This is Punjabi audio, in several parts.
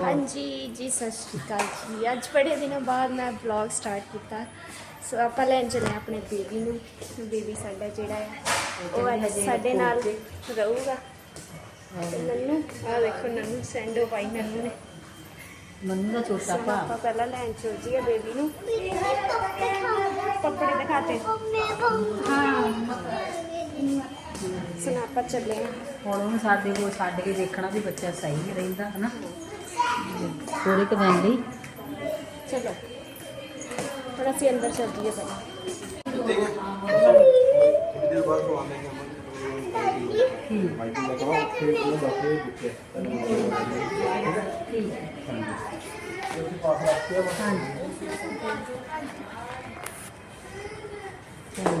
ਹਾਂਜੀ ਜੀ ਸਤਿ ਸ਼੍ਰੀ ਅਕਾਲ ਜੀ। ਅੱਜ ਬੜੇ ਦਿਨਾਂ ਬਾਅਦ ਮੈਂ ਵਲੌਗ ਸਟਾਰਟ ਕੀਤਾ। ਸੋ ਆਪਾਂ ਲੈਣ ਚੱਲੇ ਆਪਣੇ ਬੇਬੀ ਨੂੰ। ਬੇਬੀ ਸਾਡਾ ਜਿਹੜਾ ਹੈ ਉਹ ਅੱਜ ਸਾਡੇ ਨਾਲ ਰਹੂਗਾ। ਤੇ ਨੰਨੂ ਆ ਦੇਖੋ ਨੰਨੂ ਸੈਂਡੋ ਪਾਈ ਨੰਨੂ ਨੇ। ਮੰਨੂ ਦਾ ਛੋਟਾ ਸੋ ਆਪਾਂ ਪਹਿਲਾਂ ਲੈਣ ਚੱਲ ਜੀਏ ਬੇਬੀ ਨੂੰ। ਕੱਪੜੇ ਦਿਖਾਤੇ। ਹਾਂ। ਸੁਣ ਆਪਾਂ ਚੱਲੇ ਹਾਂ। ਹੁਣ ਉਹਨੂੰ ਸਾਡੇ ਕੋਲ ਛੱਡ ਕੇ ਦੇਖਣਾ ਵੀ ਬੱਚਾ ਸਹੀ ਰਹਿੰਦਾ ਹਨਾ? ਥੋੜੇ ਕੁ ਦਿਨ ਲਈ। ਚਲੋ। ਥੋੜਾ ਸੀ ਅੰਦਰ ਚੱਲ ਜੀਏ ਪਹਿਲਾਂ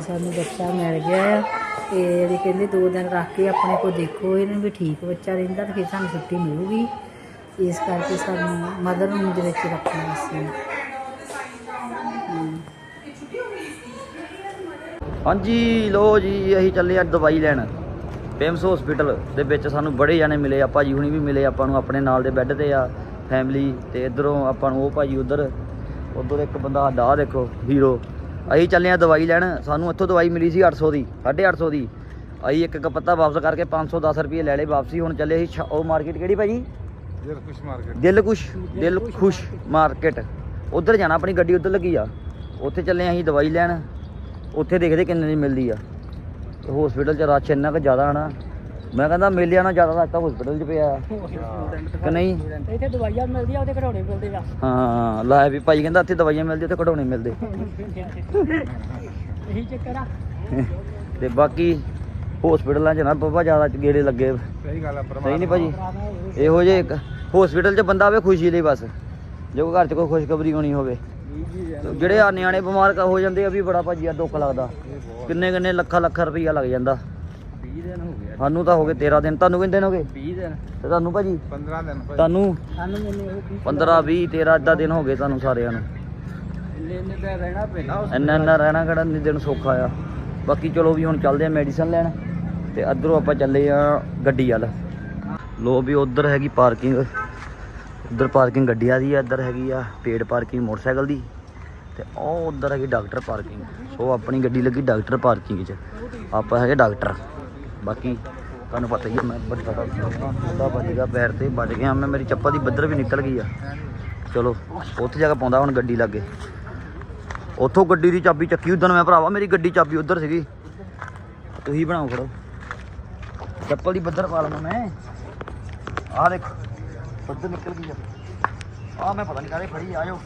ਸਾਨੂੰ ਬੱਚਾ ਮਿਲ ਗਿਆ ਆ। ਤੇ ਇਹ ਕਹਿੰਦੇ ਦੋ ਦਿਨ ਰੱਖ ਕੇ ਆਪਣੇ ਕੋਲ ਦੇਖੋ ਇਹਨੂੰ ਵੀ ਠੀਕ ਬੱਚਾ ਰਹਿੰਦਾ ਤੇ ਫਿਰ ਸਾਨੂੰ ਛੁੱਟੀ ਮਿਲੂਗੀ। ਇਸ ਕਰਕੇ ਸਾਨੂੰ ਮਦਰ ਰੂਮ ਦੇ ਵਿੱਚ ਰੱਖਣਾ ਸੀ। ਹਾਂਜੀ ਲੋ ਜੀ, ਅਸੀਂ ਚੱਲੇ ਆ ਦਵਾਈ ਲੈਣ। ਪੇਮਸ ਹਸਪੀਟਲ ਦੇ ਵਿੱਚ ਸਾਨੂੰ ਬੜੇ ਜਾਣੇ ਮਿਲੇ ਆ ਭਾਜੀ ਹੁਣੀ ਵੀ ਮਿਲੇ, ਆਪਾਂ ਨੂੰ ਆਪਣੇ ਨਾਲ ਦੇ ਬੈੱਡ ਤੇ ਆ ਫੈਮਿਲੀ ਤੇ ਇਧਰੋਂ ਆਪਾਂ ਨੂੰ ਉਹ ਭਾਜੀ ਉਧਰ। ਉਧਰ ਇੱਕ ਬੰਦਾ ਸਾਡਾ ਦੇਖੋ ਹੀਰੋ ਅਸੀਂ ਚੱਲੇ ਆ ਦਵਾਈ ਲੈਣ, ਸਾਨੂੰ ਇੱਥੋਂ ਦਵਾਈ ਮਿਲੀ ਸੀ 800 ਦੀ 850 ਦੀ। ਅਸੀਂ ਇੱਕ ਇੱਕ ਪੱਤਾ ਵਾਪਸ ਕਰਕੇ 510 ਰੁਪਏ ਲੈ ਲਏ ਵਾਪਸੀ, ਹੁਣ ਚੱਲੇ ਅਸੀਂ ਸ਼ਾ- ਉਹ ਮਾਰਕੀਟ ਕਿਹੜੀ ਭਾਜੀ? ਜਰ ਕੁਛ ਮਾਰਕੀਟ। ਦਿਲ ਖੁਸ਼ ਦਿਲ ਖੁਸ਼ ਮਾਰਕੀਟ। ਉਧਰ ਜਾਣਾ ਆਪਣੀ ਗੱਡੀ ਉਧਰ ਲੱਗੀ ਆ। ਉੱਥੇ ਚੱਲੇ ਆਂ ਅਸੀਂ ਦਵਾਈ ਲੈਣ। ਉੱਥੇ ਦੇਖਦੇ ਕਿੰਨੇ ਦੀ ਮਿਲਦੀ ਆ। ਹਸਪੀਟਲ 'ਚ ਰਸ਼ ਇੰਨਾ ਕੁ ਜ਼ਿਆਦਾ ਆਣਾ ਮੈਂ ਕਹਿੰਦਾ ਮੇਲਿਆਂ ਨਾਲ ਜ਼ਿਆਦਾ ਰਸ਼ ਤਾਂ ਹਸਪੀਟਲ 'ਚ ਪਿਆ। ਆ। ਕਿ ਨਹੀਂ? ਇੱਥੇ ਦਵਾਈਆਂ ਮਿਲਦੀਆਂ ਉਹਦੇ ਘਰੋਣੇ ਮਿਲਦੇ ਆ। ਹਾਂ ਲੈ ਵੀ ਭਾਈ ਕਹਿੰਦਾ ਇੱਥੇ ਦਵਾਈਆਂ ਮਿਲਦੀਆਂ ਤੇ ਘਟਾਉਣੇ ਮਿਲਦੇ। ਇਹੀ ਚੱਕਰ ਆ। ਤੇ ਬਾਕੀ ਹਸਪੀਟਲਾਂ 'ਚ ਨਾ ਬਾਬਾ ਜ਼ਿਆਦਾ ਗੇੜੇ ਲੱਗੇ। ਸਹੀ ਗੱਲ ਆ ਸਹੀ ਨਹੀਂ ਭਾਜੀ? ਇਹੋ ਜਿਹੇ ਇੱਕ ਹਸਪੀਟਲ 'ਚ ਬੰਦਾ ਆਵੇ ਖੁਸ਼ੀ ਲਈ ਬਸ। ਜੇ ਕੋਈ ਘਰ 'ਚ ਕੋਈ ਖੁਸ਼ਖਬਰੀ ਹੋਣੀ ਹੋਵੇ। ਜਿਹੜੇ ਆ ਨਿਆਣੇ ਬਿਮਾਰ ਹੋ ਜਾਂਦੇ ਆ ਵੀ ਬੜਾ ਭਾਜੀ ਆ ਦੁੱਖ ਲੱਗਦਾ। ਕਿੰਨੇ ਕਿੰਨੇ ਲੱਖਾਂ ਲੱਖਾਂ ਰੁਪਈਆ ਲੱਗ ਜਾਂਦਾ। 20 ਦਿਨ ਹੋ ਗਿਆ ਸਾਨੂੰ ਤਾਂ ਹੋ ਗਏ 13 ਦਿਨ। ਤੁਹਾਨੂੰ ਕਿੰਨੇ ਦਿਨ ਹੋ ਗਏ? 20 ਦਿਨ। ਤੇ ਤੁਹਾਨੂੰ ਭਾਜੀ? 15 ਦਿਨ ਤੁਹਾਨੂੰ? ਸਾਨੂੰ ਮੈਨੂੰ ਇਹ 15 20 13 ਅੱਧਾ ਦਿਨ ਹੋ ਗਏ ਤੁਹਾਨੂੰ ਸਾਰਿਆਂ ਨੂੰ। ਇੰਨੇ ਇੰਨੇ ਦਿਨ ਰਹਿਣਾ ਪੈਂਦਾ ਇੰਨਾ ਇੰਨਾ ਰਹਿਣਾ ਕਿਹੜਾ ਦਿਨ ਸੌਖਾ ਆ। ਬਾਕੀ ਚਲੋ ਵੀ ਹੁਣ ਚੱਲਦੇ ਆ ਮੈਡੀਸਨ ਲੈਣ। ਤੇ ਅੱਧਰੋਂ ਆਪਾਂ ਚੱਲੇ ਆ ਗੱਡੀ ਵੱਲ। ਲੋ ਵੀ ਉਧਰ ਹੈਗੀ ਪਾਰਕਿੰਗ, ਉਧਰ ਪਾਰਕਿੰਗ ਗੱਡੀਆਂ ਦੀ ਆ, ਇੱਧਰ ਹੈਗੀ ਆ ਪੇਡ ਪਾਰਕਿੰਗ ਮੋਟਰਸਾਈਕਲ ਦੀ ਤੇ ਉਹ ਉਧਰ ਹੈਗੀ ਡਾਕਟਰ ਪਾਰਕਿੰਗ। ਸੋ ਆਪਣੀ ਗੱਡੀ ਲੱਗੀ ਡਾਕਟਰ ਪਾਰਕਿੰਗ 'ਚ, ਆਪਾਂ ਹੈਗੇ ਡਾਕਟਰ। ਬਾਕੀ ਤੁਹਾਨੂੰ ਪਤਾ ਹੀ ਹੈ ਮੈਂ ਬੱਚਾ ਦਾ ਉਹਦਾ ਪੈਰ ਤੇ, ਵੱਜ ਗਿਆ, ਮੈਂ ਮੇਰੀ ਚੱਪਲ ਦੀ ਬੱਦਰ ਵੀ ਨਿਕਲ ਗਈ ਆ। ਚਲੋ, ਉੱਥੇ ਜਗ੍ਹਾ ਪਾਉਂਦਾ ਹੁਣ ਗੱਡੀ ਲੱਗੇ। ਉੱਥੋਂ ਗੱਡੀ ਦੀ ਚਾਬੀ ਚੱਕੀ ਉਦੋਂ ਮੈਂ ਭਰਾਵਾ, ਮੇਰੀ ਗੱਡੀ ਚਾਬੀ ਉਧਰ ਸੀਗੀ। ਤੁਸੀਂ ਬਣਾਓ ਖੜੋ ਚੱਪਲ ਦੀ ਬੱਦਰ ਪਾ ਲਵਾਂ ਮੈਂ। ਆਹ ਦੇਖੋ ਬੱਦਰ ਨਿਕਲ ਗਈ ਆ। ਆਹ ਮੈਂ ਪਤਾ ਨਹੀਂ ਕਾਹਦੇ ਫੜੀ ਆ ਜਾਓ।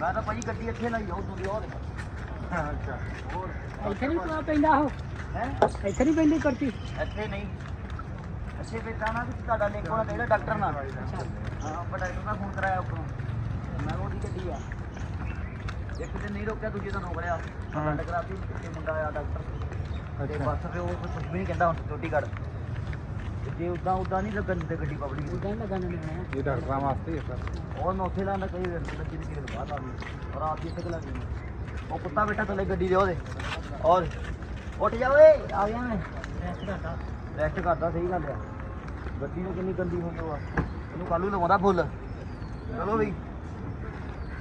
ਮੈਂ ਤਾਂ ਭਾਈ ਗੱਡੀ ਇੱਥੇ ਲਾਈ ਆ ਉਦੋਂ ਦੀ ਉਹ ਦੇਖੋ। ਅੱਛਾ। ਹੋਰ? ਇੱਥੇ ਨਹੀਂ ਪਾ ਪੈਂਦਾ ਉਹ? ਹੈ? ਇੱਥੇ ਨਹੀਂ ਪੈਂਦੀ ਕਰਤੀ? ਇੱਥੇ ਨਹੀਂ। ਅੱਛੇ ਫਿਰ ਤਾਂ ਨਾ ਵੀ ਤੁਹਾਡਾ ਲਿੰਕ ਹੋਣਾ ਚਾਹੀਦਾ ਡਾਕਟਰ ਨਾਲ। ਹਾਂ ਆਪਾਂ ਡਾਕਟਰ ਨਾਲ ਫੋਨ ਕਰਾਇਆ ਉੱਪਰੋਂ। ਮੈਂ ਉਹਦੀ ਗੱਡੀ ਆ। ਇੱਕ ਦਿਨ ਨਹੀਂ ਰੋਕਿਆ ਦੂਜੇ ਦਿਨ ਹੋ ਗਿਆ। ਹਾਂ। ਕਰਾਤੀ ਤੇ ਮੁੰਡਾ ਆਇਆ ਡਾਕਟਰ। ਤੇ ਬਸ ਫਿਰ ਉਹ ਕੁਝ ਵੀ ਨਹੀਂ ਕਹਿੰਦਾ ਹੁਣ ਸਿਕਿਉਰਿਟੀ ਗਾਰਡ ਤੇ ਜੇ ਉਦਾਂ ਉਦਾਂ ਨਹੀਂ ਲੱਗਣ ਦਿੰਦੇ ਗੱਡੀ ਪਬਲਿਕ ਨੂੰ। ਲੱਗਣ ਨਹੀਂ ਆਇਆ ਇਹ ਡਾਕਟਰਾਂ ਵਾਸਤੇ ਹੀ ਹੈ ਸਰ। ਉਹ ਮੈਂ ਉੱਥੇ ਲਾਂਦਾ ਕਈ ਵਾਰ ਬੱਚੇ ਦੀ ਕਿਸੇ ਬਾਅਦ ਆ ਗਈ ਔਰ ਆਪ ਜੀ ਇੱਥੇ ਲੱਗ ਗਈ ਉਹ ਕੁੱਤਾ ਬੈਠਾ ਥੱਲੇ ਗੱਡੀ ਦੇ ਉਹਦੇ। ਔਰ ਉੱਠ ਜਾ ਓਏ ਆ ਗਿਆ ਮੈਂ। ਰੈਸਟ ਕਰਦਾ। ਸਹੀ ਗੱਲ ਆ। ਗੱਡੀ ਨੂੰ ਕਿੰਨੀ ਗੰਦੀ ਹੁੰਦੀ ਆ। ਇਹਨੂੰ ਕੱਲੂ ਲਵਾਉਂਦਾ ਫੁੱਲ। ਚਲੋ ਵੀ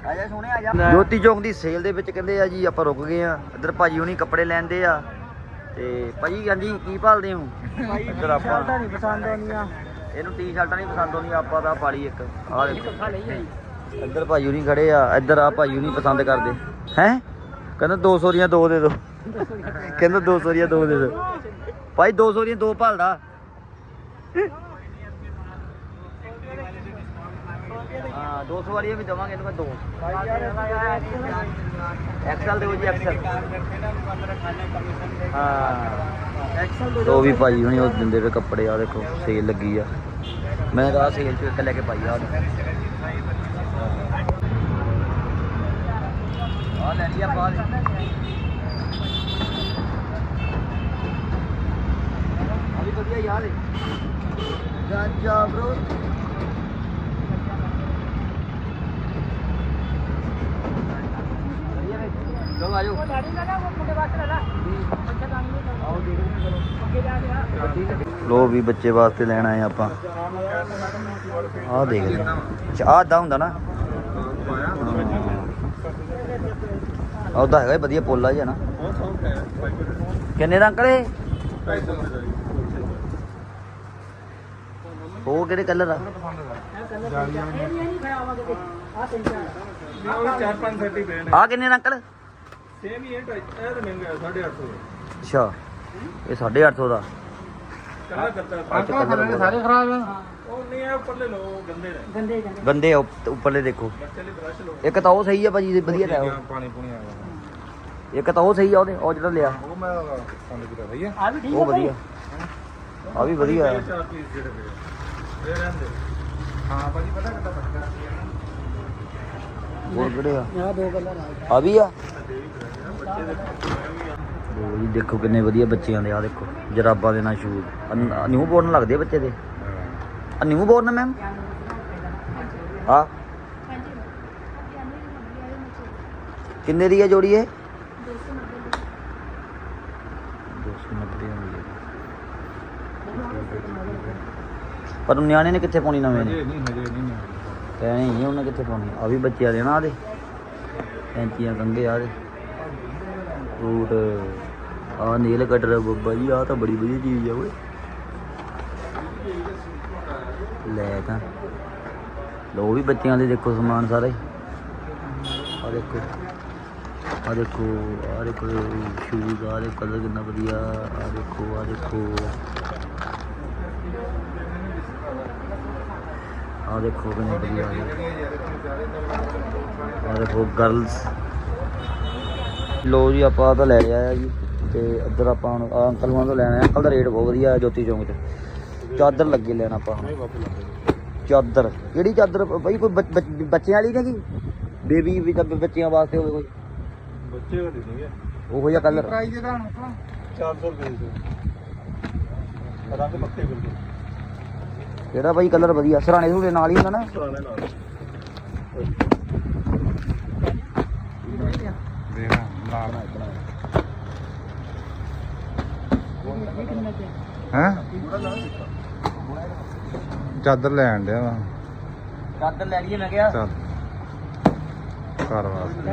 ਆ ਜਾ ਸੋਹਣੇ ਆ ਜਾ। ਜੋਤੀ ਚੌਂਕ ਦੀ ਸੇਲ ਦੇ ਵਿੱਚ ਕਹਿੰਦੇ ਆ ਜੀ ਆਪਾਂ ਰੁਕ ਗਏ ਆ। ਇੱਧਰ ਭਾਜੀ ਹੁਣੀ ਕੱਪੜੇ ਲੈਂਦੇ ਆ। ਤੇ ਭਾਜੀ ਹਾਂਜੀ ਕੀ ਭਾਲਦੇ ਹੋ? ਭਾਈ ਇੱਧਰ ਆਪਾਂ ਨਹੀਂ ਪਸੰਦ ਆਉਂਦੀਆਂ। ਇਹਨੂੰ ਟੀ-ਸ਼ਰਟਾਂ ਨਹੀਂ ਪਸੰਦ ਆਉਂਦੀਆਂ ਆਪਾਂ ਤਾਂ ਪਾਲੀ ਇੱਕ। ਆਹ ਦੇਖੋ। ਇੱਧਰ ਭਾਈ ਹੁਣੀ ਖੜੇ ਆ ਇੱਧਰ ਆ ਭਾਈ ਹੁਣੀ ਪਸੰਦ ਕਰਦੇ। ਹੈ? ਕਹਿੰਦਾ 200 ਦੀਆਂ ਦੋ ਦੇ ਦਿਓ ਕਹਿੰਦਾ 200 ਦੀਆਂ ਦੋ ਦੇ ਦਿਓ ਭਾਈ 200 ਦੀਆਂ ਦੋ ਭਾਲਦਾ। ਹਾਂ 200 ਵਾਲੀਆਂ ਵੀ ਦਵਾਂਗੇ ਇਹਨੂੰ ਮੈਂ ਦੋ ਐਕਸਲ ਦਿਓ ਜੀ ਐਕਸਲ ਹਾਂ ਐਕਸਲ ਦੋ ਵੀ ਭਾਈ ਹੁਣੀ ਉਹ ਦਿੰਦੇ ਵੇ ਕੱਪੜੇ ਆ ਦੇਖੋ ਸੇਲ ਲੱਗੀ ਆ ਮੈਂ ਤਾਂ ਸੇਲ ਚ ਇੱਕ ਲੈ ਕੇ ਪਾਈ ਆ ਆ ਲੈ ਲਈ ਆ ਬਾਅਦ ਆ ਵੀ ਵਧੀਆ ਉਹ ਮੁੰਡੇ ਵਾਸਤੇ ਲੈ ਲੈ ਬੱਚਾ ਦਾੜੀ ਨਹੀਂ ਆਓ ਦੇਖਦੇ ਚਲੋ ਅੱਗੇ ਜਾ ਗਿਆ ਗੱਡੀ ਲੋ ਵੀ ਬੱਚੇ ਵਾਸਤੇ ਲੈਣਾ ਆਏ ਆਪਾਂ। ਆਹ ਦੇਖਦੇ ਚਾਹ ਦਾ ਹੁੰਦਾ ਨਾ। ਉਹਦਾ ਹੈਗਾ ਵਧੀਆ ਪੋਲਾ ਜਿਹਾ ਨਾ। ਕਿੰਨੇ ਦਾ ਅੰਕਲ ਇਹ ਉਹ ਕਿਹੜੇ ਕਲਰ ਆ? ਆ ਕਿੰਨੇ ਦਾ ਅੰਕਲ ਸੇਮ ਹੀ ਹੈ ਢਾਈ- ਇਹ ਤਾਂ ਮਹਿੰਗਾ ਹੈ 850 ਅੱਛਾ ਇਹ 850 ਦਾ? ਕੱਲਾ ਕਰਤਾ ਆਹ ਤੇ ਕਲਰ ਸਾਰੇ ਖਰਾਬ ਆ। ਉਹ ਨਹੀਂ ਹੈ ਉੱਪਰਲੇ ਲੋ ਗੰਦੇ ਨੇ। ਗੰਦੇ ਗੰਦੇ। ਗੰਦੇ ਆ ਉੱਪ- ਉੱਪਰਲੇ ਦੇਖੋ। ਬੱਚੇ ਲਈ ਬ੍ਰਸ਼ ਲੋ ਇੱਕ ਤਾਂ ਉਹ ਸਹੀ ਆ ਭਾਜੀ ਵਧੀਆ ਤਾਂ ਉਹ। ਪਾਣੀ ਪੂਣੀ ਆ ਗਿਆ। ਇੱਕ ਤਾਂ ਉਹ ਸਹੀ ਆ ਉਹਦੇ ਉਹ ਜਿਹੜਾ ਲਿਆ। ਉਹ ਮੈਂ ਪਸੰਦ ਕੀਤਾ ਭਈਆ ਆ। ਵੀ ਠੀਕ ਉਹ ਵਧੀਆ। ਆ ਵੀ ਵਧੀਆ। ਆ ਚਾਰ ਪੀਸ ਜਿਹੜੇ ਪਏ ਇਹ ਰਹਿੰਦੇ। ਹਾਂ ਭਾਜੀ ਪਤਾ ਕਿੱਦਾਂ ਬੱਚਾ ਹੋਰ ਕਿਹੜੇ ਆ? ਆ ਦੋ ਕਲਰ ਆ। ਆ ਵੀ ਆ? ਲੋ ਜੀ ਦੇਖੋ ਕਿੰਨੇ ਵਧੀਆ ਬੱਚਿਆਂ ਦੇ ਆ ਦੇਖੋ ਜਰਾਬਾਂ ਦੇ ਨਾਲ ਸ਼ੂਜ਼ ਨਿਊ ਬੋਰਨ ਲੱਗਦੇ ਬੱਚੇ ਦੇ। ਆ ਨਿਊ ਬੋਰਨ ਮੈਮ ਆ ਕਿੰਨੇ ਦੀ ਹੈ ਜੋੜੀ ਇਹ? 290 290 ਦੀ ਪਰ ਨਿਆਣੇ ਨੇ ਕਿੱਥੇ ਪਾਉਣੀ ਨਵੇਂ ਨੇ? ਨਹੀਂ ਹਜੇ ਨਹੀਂ ਕਹਿਣੀ ਉਹਨਾਂ ਕਿੱਥੇ ਪਾਉਣੀ ਆ? ਵੀ ਬੱਚਿਆਂ ਦੇ ਨਾ ਆਦੇ ਕੈਂਚੀਆਂ ਕੰਗੇ ਆ ਦੇ ਫਰੂਟ ਆ ਨੀਲ ਕਟਰ ਬੱਬਾ ਜੀ ਆ ਤਾਂ ਬੜੀ ਵਧੀਆ ਚੀਜ਼ ਆ ਓਏ ਲੈ ਤਾਂ ਲੋ ਵੀ ਬੱਚਿਆਂ ਦੇ ਦੇਖੋ ਸਮਾਨ ਸਾਰਾ ਹੀ ਆ ਦੇਖੋ ਆ ਦੇਖੋ ਆ ਦੇਖੋ ਸ਼ੂਜ਼ ਆ ਦੇ ਕਲਰ ਕਿੰਨਾ ਵਧੀਆ ਆ ਦੇਖੋ ਆ ਦੇਖੋ ਆ ਦੇਖੋ ਕਿੰਨੇ ਵਧੀਆ ਆ ਗਏ ਆ ਦੇਖੋ ਗਰਲਸ ਲੋ ਜੀ ਆਪਾਂ ਤਾਂ ਲੈ ਆਇਆ ਜੀ। ਤੇ ਇੱਧਰ ਆਪਾਂ ਹੁਣ ਆਹ ਅੰਕਲ ਹੁਣਾਂ ਤੋਂ ਲੈਣਾ ਅੰਕਲ ਦਾ ਰੇਟ ਬਹੁਤ ਵਧੀਆ ਜੋਤੀ ਚੌਂਕ 'ਚ। ਚਾਦਰ ਲੱਗੇ ਲੈਣਾ ਆਪਾਂ ਹੁਣ। ਚਾਦਰ। ਕਿਹੜੀ ਚਾਦਰ? ਬਈ ਕੋਈ ਬੱਚ- ਬੱਚ- ਬੱਚਿਆਂ ਵਾਲੀ ਨਹੀਂ ਕੀ ਬੇਬੀ ਵੀ ਤਾਂ ਬੱਚਿਆਂ ਵਾਸਤੇ ਹੋਵੇ ਕੋਈ। ਬੱਚੇ ਵਾਲੀ ਨਹੀਂ ਹੈ। ਉਹੋ ਜਿਹਾ ਕਲਰ ਪ੍ਰਾਈਸ ਇਹਦਾ 400 ਰੁਪਏ ਦੇ। ਰੰਗ ਪੱਕੇ ਬਿਲਕੁਲ ਕਿਹੜਾ ਬਾਈ ਕਲਰ ਵਧੀਆ? ਸਰਾਣੇ ਸੂਰੇ ਨਾਲ ਹੀ ਹੁੰਦਾ ਨਾ। ਪੁਰਾਣੇ ਨਾਲ। ਦੇਖ ਹੈ? ਚਾਦਰ ਲੈਣ ਡਿਆ ਵਾ। ਚਾਦਰ ਲੈ ਲਈਏ ਮੈਂ ਕਿਹਾ। ਚੱਲ। ਘਰ ਵਾਸਤੇ।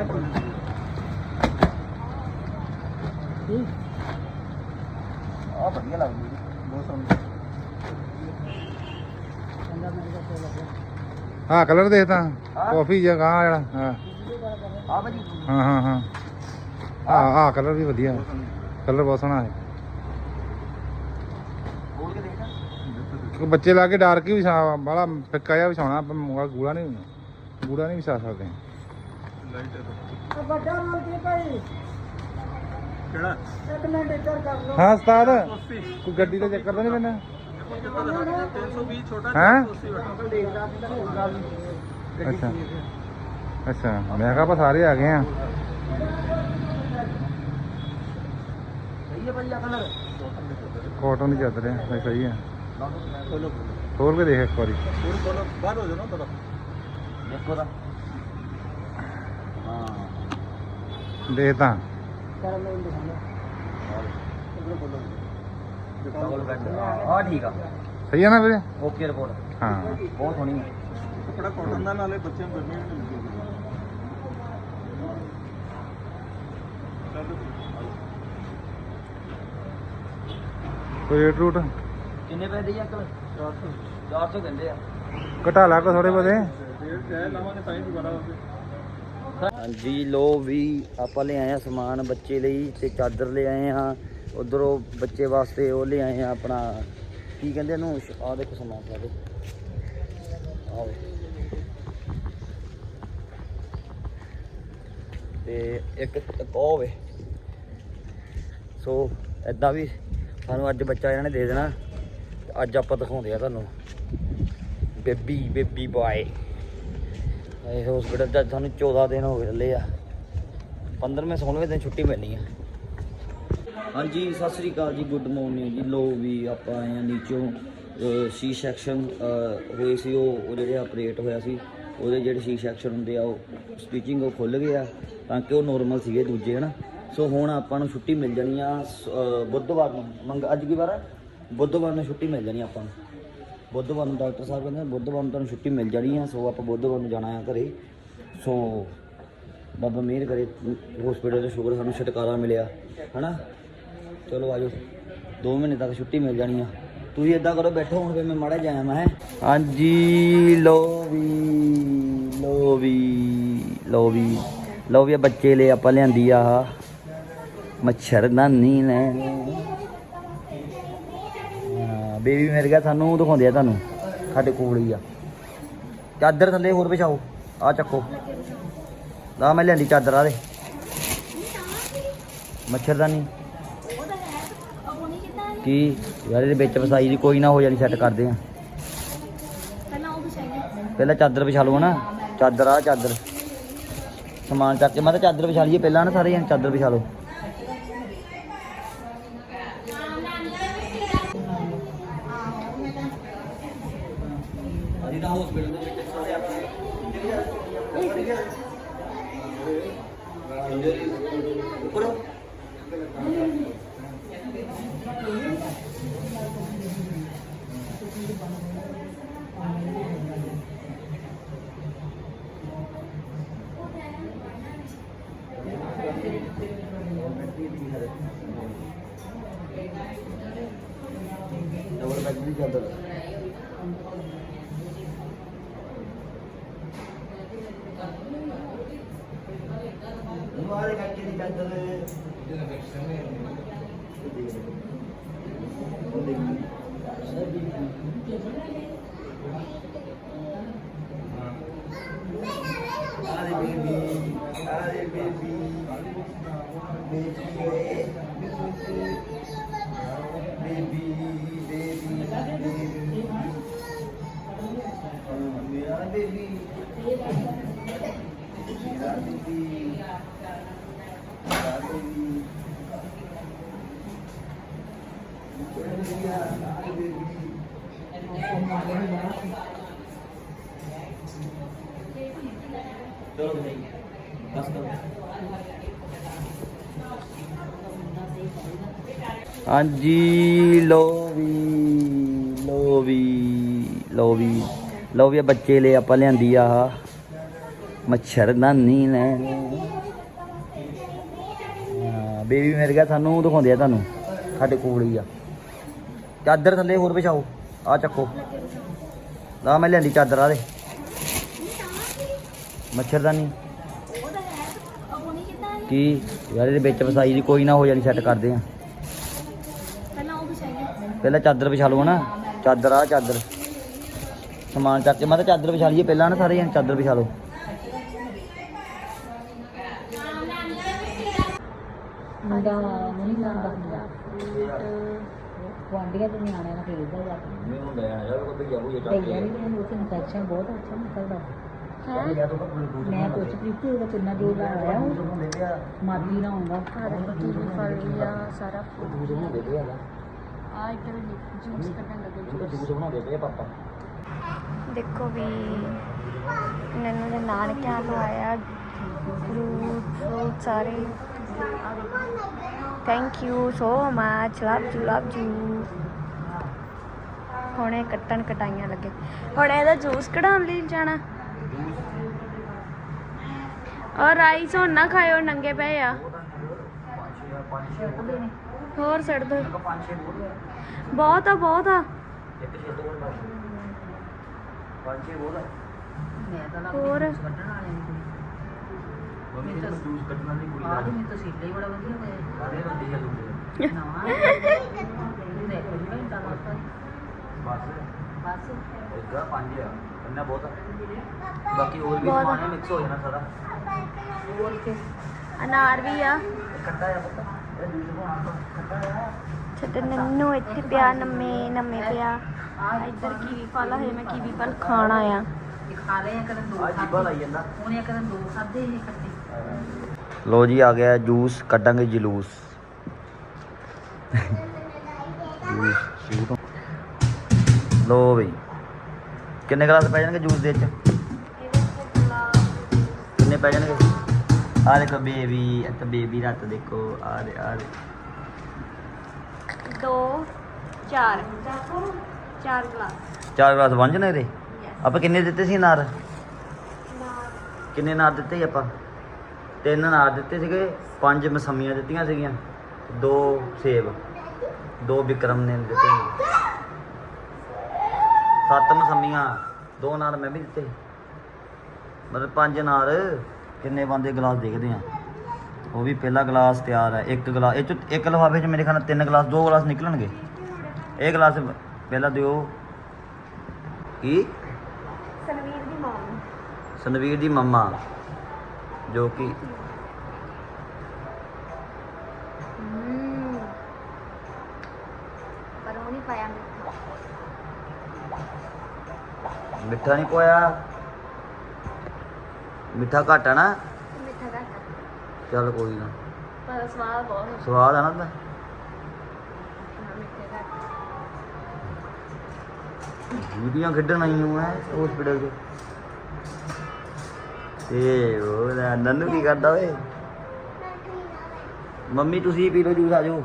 ਆ ਵਧੀਆ ਲੱਗਦੀ ਬਹੁਤ ਸੋਹਣੀ। ਹਾਂ ਕਲਰ ਦੇਖਦਾ ਕਾਫੀ ਜਗ੍ਹਾ ਜਿਹੜਾ ਹਾਂ। ਆ ਭਾਜੀ। ਹਾਂ ਹਾਂ ਹਾਂ। ਹਾਂ ਹਾਂ ਕਲਰ ਵੀ ਵਧੀਆ। ਕਲਰ ਬਹੁਤ ਸੋਹਣਾ ਹੈ। ਖੋਲ ਕੇ ਦੇਖਣਾ ਕਿ ਬੱਚੇ ਲਾ ਕੇ ਡਾਰਕ ਹੀ ਵਿਛਾ ਬਾਲਾ ਫਿੱਕਾ ਜਿਹਾ ਵਿਛਾਉਣਾ ਆਪਾਂ ਮੂੰਗਾ ਗੂੜਾ ਨਹੀਂ ਗੂੜਾ ਨਹੀਂ ਵਿਛਾ ਸਕਦੇ। ਵੱਡਾ ਮਾਲ ਕੀ ਭਾਈ? ਕਿਹੜਾ? ਇੱਕ ਮਿੰਟ ਇੱਧਰ ਕਰ ਲਓ। ਹਾਂ ਉਸਤਾਦ। ਕੋਈ ਗੱਡੀ ਦਾ ਚੱਕਰ ਤਾਂ ਨਹੀਂ ਪੈਂਦਾ? 320 ਛੋਟਾ ਹੈ? ਅੱਛਾ। ਅੱਛਾ ਮੈਂ ਕਿਹਾ ਆਪਾਂ ਸਾਰੇ ਆ ਗਏ ਆ। ਹੈ ਭਾਜੀ ਆ ਕਲਰ ਕਾਟਨ ਦੀ ਚਾਦਰ ਹੈ ਸਹੀ ਹੈ। ਖੋਲੋ। ਖੋਲ ਕੇ ਦੇਖ ਇੱਕ ਵਾਰੀ। ਖੋਲੋ ਬਾਹਰ ਹੋ ਜਾਣਾ ਥੋੜਾ ਦੇਖੋ ਤਾਂ। ਹਾਂ। ਦੇਖ ਤਾਂ। ਕਰਨ ਨੂੰ ਦਿਖਾਉਂਦਾ। ਆ ਠੀਕ ਆ। ਸਹੀ ਹੈ ਨਾ ਵੀਰੇ? ਓਕੇ ਰਿਪੋਰਟ ਹਾਂ। ਬਹੁਤ ਸੋਹਣੀ ਹੈ। ਕੱਪੜਾ ਕਾਟਨ ਦਾ ਨਾਲੇ ਬੱਚਿਆਂ ਨੂੰ ਗਰਮੀ ਨਹੀਂ ਲੱਗਦੀ ਕੋਈ ਰੇਟ ਰੂਟ ਕਿੰਨੇ ਪੈਸੇ ਦੀ ਅੰਕਲ? 400 400 ਕਹਿੰਦੇ ਆ। ਘਟਾ ਲਾ ਕੋ ਥੋੜੇ ਬਦੇ ਹਾਂਜੀ ਲੋ ਵੀ ਆਪਾਂ ਲੈ ਆਏ ਆ ਸਮਾਨ ਬੱਚੇ ਲਈ ਤੇ ਚਾਦਰ ਲੈ ਆਏ ਆ। ਉਧਰੋਂ ਬੱਚੇ ਵਾਸਤੇ ਉਹ ਲੈ ਆਏ ਆ ਆਪਣਾ ਕੀ ਕਹਿੰਦੇ ਇਹਨੂੰ? ਆ ਦੇਖੋ ਸਮਾਨ ਸਾਰੇ ਆਹ ਤੇ ਇੱਕ ਇੱਕ ਉਹ ਵੇ। ਸੋ ਐਦਾਂ ਵੀ ਸਾਨੂੰ ਅੱਜ ਬੱਚਾ ਇਹਨਾਂ ਨੇ ਦੇ ਦੇਣਾ। ਤੇ ਅੱਜ ਆਪਾਂ ਦਿਖਾਉਂਦੇ ਆ ਤੁਹਾਨੂੰ। ਬੇਬੀ ਬੇਬੀ ਬॉय ਇਹ ਹਸਪੀਟਲ ਦਾ ਸਾਨੂੰ 14 ਦਿਨ ਹੋ ਗਏ ਚੱਲੇ ਆ। 15ਵੇਂ 16ਵੇਂ ਦਿਨ ਛੁੱਟੀ ਮਿਲਣੀ ਆ। ਹਾਂਜੀ, ਸਤਿ ਸ੍ਰੀ ਅਕਾਲ ਜੀ ਗੁੱਡ ਮਾਰਨਿੰਗ ਜੀ। ਲੋ ਵੀ ਆਪਾਂ ਆਏ ਆ ਨੀਚੋਂ। ਸੀ ਸੈਕਸ਼ਨ ਹੋਏ ਸੀ ਉਹ ਉਹ ਜਿਹੜੇ ਆਪਰੇਟ ਹੋਇਆ ਸੀ। ਉਹਦੇ ਜਿਹੜੇ ਸੀ ਸੈਕਸ਼ਨ ਹੁੰਦੇ ਆ, ਉਹ ਸਟਿਚਿੰਗ ਉਹ ਖੁੱਲ ਗਏ ਆ, ਤਾਂ ਕਿ ਉਹ ਨੋਰਮਲ ਸੀਗੇ ਦੂਜੇ, ਹਨਾ? ਸੋ ਹੁਣ ਆਪਾਂ ਨੂੰ ਛੁੱਟੀ ਮਿਲ ਜਾਣੀ ਆ, ਸ- ਅਹ, ਬੁੱਧਵਾਰ ਨੂੰ। ਮੰਗ, ਅੱਜ ਕੀ ਵਾਰ ਆ? ਬੁੱਧਵਾਰ ਨੂੰ ਛੁੱਟੀ ਮਿਲ ਜਾਣੀ ਆਪਾਂ ਨੂੰ। ਬੁੱਧਵਾਰ ਨੂੰ ਡਾਕਟਰ ਸਾਹਿਬ ਕਹਿੰਦੇ ਬੁੱਧਵਾਰ ਨੂੰ ਤੁਹਾਨੂੰ ਛੁੱਟੀ ਮਿਲ ਜਾਣੀ ਆ, ਸੋ ਆਪਾਂ ਬੁੱਧਵਾਰ ਨੂੰ ਜਾਣਾ ਆ ਘਰੇ। ਸੋ ਬਾਬਾ ਮਿਹਰ ਕਰੇ ਹਸਪੀਟਲ 'ਚ ਸ਼ੁਕਰ ਸਾਨੂੰ ਛੁਟਕਾਰਾ ਮਿਲਿਆ, ਹਨਾ? ਚਲੋ ਆਜੋ 2 ਮਹੀਨੇ ਤੱਕ ਛੁੱਟੀ ਮਿਲ ਜਾਣੀ ਆ। ਤੁਸੀਂ ਇਦਾਂ ਕਰੋ, ਬੈਠੋ ਹੁਣ ਫਿਰ ਮੈਂ ਮਾੜਾ ਜਾਇਆ ਮੈਂ ਹੈਂ। ਹਾਂਜੀ ਲੋ ਵੀ ਲੋ ਵੀ ਲੋ ਵੀ ਲੋ ਵੀ ਆ ਬੱਚੇ ਲਈ ਆਪਾਂ ਲਿਆਂਦੀ ਆ ਆਹ। ਮੱਛਰਦਾਨੀ ਲੈ ਬੇਬੀ ਮੇਰੇ ਗਿਆ ਸਾਨੂੰ ਦਿਖਾਉਂਦੇ ਆ ਤੁਹਾਨੂੰ, ਸਾਡੇ ਕੋਲ ਹੀ ਆ। ਚਾਦਰ ਥੱਲੇ ਹੋਰ ਵਿਛਾਓ ਆ ਚੱਕੋ। ਆ ਮੈਂ ਲਿਆਂਦੀ ਚਾਦਰ ਆ ਦੇ। ਮੱਛਰਦਾਨੀ ਕੀ? ਯਾਰ ਇਹਦੇ ਵਿੱਚ ਵਸਾਈ ਦੀ ਕੋਈ ਨਾ ਹੋ ਜਾਣੀ ਸੈੱਟ ਕਰਦੇ ਆ। ਪਹਿਲਾਂ ਚਾਦਰ ਵਿਛਾ ਲਓ ਨਾ ਚਾਦਰ ਆ ਚਾਦਰ। ਸਮਾਨ ਚੱਕ ਕੇ ਮੈਂ ਤਾਂ ਚਾਦਰ ਵਿਛਾ ਲਈਏ, ਪਹਿਲਾਂ ਨਾ ਸਾਰੇ ਜਣੇ ਚਾਦਰ ਵਿਛਾ ਲਓ। que ਹਾਂਜੀ ਲੋ ਵੀ ਲੋ ਵੀ ਲੋ ਵੀ। ਲੋ ਵੀ ਬੱਚੇ ਲਈ ਆਪਾਂ ਲਿਆਂਦੀ ਆ ਆਹ ਮੱਛਰਦਾਨੀ ਲੈ ਬੇਬੀ ਮਿਲ ਗਿਆ ਸਾਨੂੰ ਦਿਖਾਉਂਦੇ ਆ ਤੁਹਾਨੂੰ ਸਾਡੇ ਕੋਲ ਹੀ ਆ। ਚਾਦਰ ਥੱਲੇ ਹੋਰ ਵਿਛਾਓ ਆ ਚੱਕੋ। ਆ ਮੈਂ ਲਿਆਂਦੀ ਚਾਦਰ ਆ ਦੇ। ਮੱਛਰਦਾਨੀ ਕੀ? ਯਾਰ ਇਹਦੇ ਵਿੱਚ ਵਸਾਈ ਦੀ ਕੋਈ ਨਾ ਹੋ ਜਾਣੀ ਸੈੱਟ ਕਰਦੇ ਆ। ਪਹਿਲਾਂ ਉਹ ਵਿਛਾਈਏ। ਪਹਿਲਾਂ ਚਾਦਰ ਵਿਛਾ ਲਓ ਨਾ ਚਾਦਰ ਆ ਚਾਦਰ। ਸਮਾਨ ਚੱਕ ਕੇ ਮੈਂ ਤਾਂ ਚਾਦਰ ਵਿਛਾ ਲਈਏ ਪਹਿਲਾਂ ਨਾ ਸਾਰੇ ਜਣੇ ਚਾਦਰ ਵਿਛਾ ਲਓ। ਮੁੰਡਾ ਨਹੀਂ ਜਾਂਦਾ ਹੁੰਦਾ। ਗੁਆਂਢੀਆਂ ਦੇ ਨਿਆਣਿਆਂ ਨਾਲ ਖੇਡਦਾ ਜਾ ਕੇ। ਨਹੀਂ ਹੁੰਦਾ ਯਾਰ ਕੋਈ ਭਈਆ ਭੂਆ ਕਈਆਂ ਵੀ ਕਹਿੰਦੇ ਉਸ ਇਨਫੈਕਸ਼ਨ ਬਹੁਤ ਅੱਛਾ ਨਿਕਲਦਾ। ਮੈਂ ਪੁੱਛ ਰਹੀ ਸੀ ਉਹਦਾ ਕਿੰਨਾ ਜੋਰ ਲਾ ਆਇਆ? ਉਹ ਮਾਦੀ ਨਾ ਹੁੰਦਾ ਕੀਵੀ ਫਲ ਲਿਆ ਸਾਰਾ। ਜੂਸ ਬਣਾਉਂਦੇ ਪਏ ਆ ਆ ਇੱਧਰ ਜੂਸ ਕੱਢਣ ਲੱਗੇ ਜੂਸ ਬਣਾਉਂਦੇ ਪਏ ਪਾਪਾ। ਦੇਖੋ ਵੀ ਨੰਨੂ ਦੇ ਨਾਨਕਿਆਂ ਤੋਂ ਆਇਆ ਫਰੂਟ ਫਰੂਟ ਸਾਰੇ। Thank you so much love you love you ਹੁਣੇ ਕੱਟਣ ਕਟਾਈਆਂ ਲੱਗੇ। ਹੁਣ ਇਹਦਾ ਜੂਸ ਕਢਾਉਣ ਲਈ ਜਾਣਾ। ਔਰ ਰਾਈਸ ਹੁਣ ਨਾ ਖਾਇਓ, ਨੰਗੇ ਪਏ ਆ। ਹੋਰ ਸੜ ਦੋ। ਬਹੁਤ ਆ ਬਹੁਤ ਆ। ਪੰਜ ਛੇ ਬੋਲ ਮੈਂ ਤਾਂ ਹੋਰ? ਕੱਢਣ ਵਾਲੇ ਨੂੰ ਮੰਮੀ ਤਾਂ ਜੂਸ ਕੱਢਣ ਵਾਲੀ ਕੁੜੀ ਆਹ ਮੈਨੂੰ ਤਾਂ ਸੀਟਾ ਹੀ ਬੜਾ ਵਧੀਆ ਹੋਇਆ। ਸਾਰੇ ਬੰਦੇ ਆ ਲੋਕ ਨਵਾਂ ਇਹ ਦੇਖੋ ਜੀ ਘੰਟਾ ਲਾਤਾ ਬਸ। ਬਸ। ਇਦਾਂ ਪੰਜ ਆ। ਇੰਨਾ ਬਹੁਤ ਆ। ਬਾਕੀ ਹੋਰ ਵੀ ਬਹੁਤ ਆ। ਸਮਾਨ ਮਿਕਸ ਹੋ ਜਾਣਾ ਸਾਰਾ। ਹੋਰ ਕੇ? ਅਨਾਰ ਵੀ ਆ। ਇਹ ਖੱਟਾ ਆ ਪਤਾ। ਇਹ ਜੂਸ ਬਣਾਉਣਾ ਤਾਂ ਖੱਟਾ ਆ। ਛੱਡ ਨੰਨੂ ਇੱਥੇ ਪਿਆ ਨੰਮੇ ਨੰਮੇ ਪਿਆ। ਇੱਧਰ ਕੀਵੀ ਫਲ ਹੈ ਮੈਂ ਕੀਵੀ ਫਲ ਖਾਣਾ ਆ ਇਹ ਖਾ ਲਏ ਦੋ ਉਹਨੇ ਦੋ ਖਾਦੇ ਇਹ ਲੋ ਜੀ ਆ ਗਿਆ ਜੂਸ ਕੱਢਾਂਗੇ ਜਲੂਸ। ਲੋ ਬਈ ਕਿੰਨੇ ਗਲਾਸ ਪੈ ਜਾਣਗੇ ਜੂਸ ਦੇ ਵਿੱਚ? ਕਿੰਨੇ ਪੈ ਜਾਣਗੇ? ਆ ਦੇਖੋ ਬੇਬੀ ਇੱਥੇ ਬੇਬੀ ਰੱਤ ਦੇਖੋ ਆ ਦੇ ਆ ਦੇ। ਦੋ ਚਾਰ। ਚਾਰ ਗਲਾਸ। ਚਾਰ ਗਲਾਸ ਬਣ ਜਣੇ ਇਹਦੇ? ਆਪਾਂ ਕਿੰਨੇ ਦਿੱਤੇ ਸੀ ਨਾਰ ਕਿੰਨੇ ਨਾਰ ਦਿੱਤੇ ਸੀ ਆਪਾਂ? ਤਿੰਨ ਨਾਰ ਦਿੱਤੇ ਸੀਗੇ ਪੰਜ ਮਸਮੀਆਂ ਦਿੱਤੀਆਂ ਸੀਗੀਆਂ ਦੋ ਸੇਬ ਦੋ ਵਿਕਰਮ ਨੇ ਦਿੱਤੇ। ਸੱਤ ਮਸਮੀਆਂ ਦੋ ਨਾਰ ਮੈਂ ਵੀ ਦਿੱਤੇ। ਮਤਲਬ ਪੰਜ ਨਾਰ ਕਿੰਨੇ ਬੰਦੇ ਗਲਾਸ ਦੇਖਦੇ ਆ ਉਹ ਵੀ ਪਹਿਲਾ ਗਲਾਸ ਤਿਆਰ ਹੈ ਇੱਕ ਗਲਾਸ ਇਹ ਚ ਇੱਕ ਲਿਫਾਫੇ ਚ ਮੇਰੇ ਖਿਆਲ ਨਾਲ ਤਿੰਨ ਗਲਾਸ ਦੋ ਗਲਾਸ ਨਿਕਲਣਗੇ। ਇਹ ਗਲਾਸ ਪਹਿਲਾਂ ਦਿਓ। ਕੀ? ਸਨਵੀਰ ਦੀ ਮਾਂ। ਸੰਦਵੀਰ ਦੀ ਮੰਮਾ ਜੋ ਕਿ ਹਮ ਪਰ ਉਹ ਨਹੀਂ ਪਾਇਆ ਮਿੱਠਾ। ਮਿੱਠਾ ਨਹੀਂ ਪਾਇਆ? ਮਿੱਠਾ ਘੱਟ ਆ ਨਾ? ਮਿੱਠਾ ਘੱਟ ਚੱਲ ਕੋਈ ਨਾ। ਪਰ ਸਵਾਦ ਬਹੁਤ ਹੈ ਸਵਾਦ ਆ ਨਾ ਉਹਦਾ। ਜੂਦੀਆਂ ਖੇਡਣ ਆਈ ਹੂੰ ਮੈਂ ਹਸਪੀਟਲ 'ਚ। ਤੇ ਉਹ ਲੈ, ਨੰਨੂ ਕੀ ਕਰਦਾ ਓਏ? ਮੰਮੀ ਤੁਸੀਂ ਪੀ ਲਓ ਜੂਸ ਆ ਜਾਓ।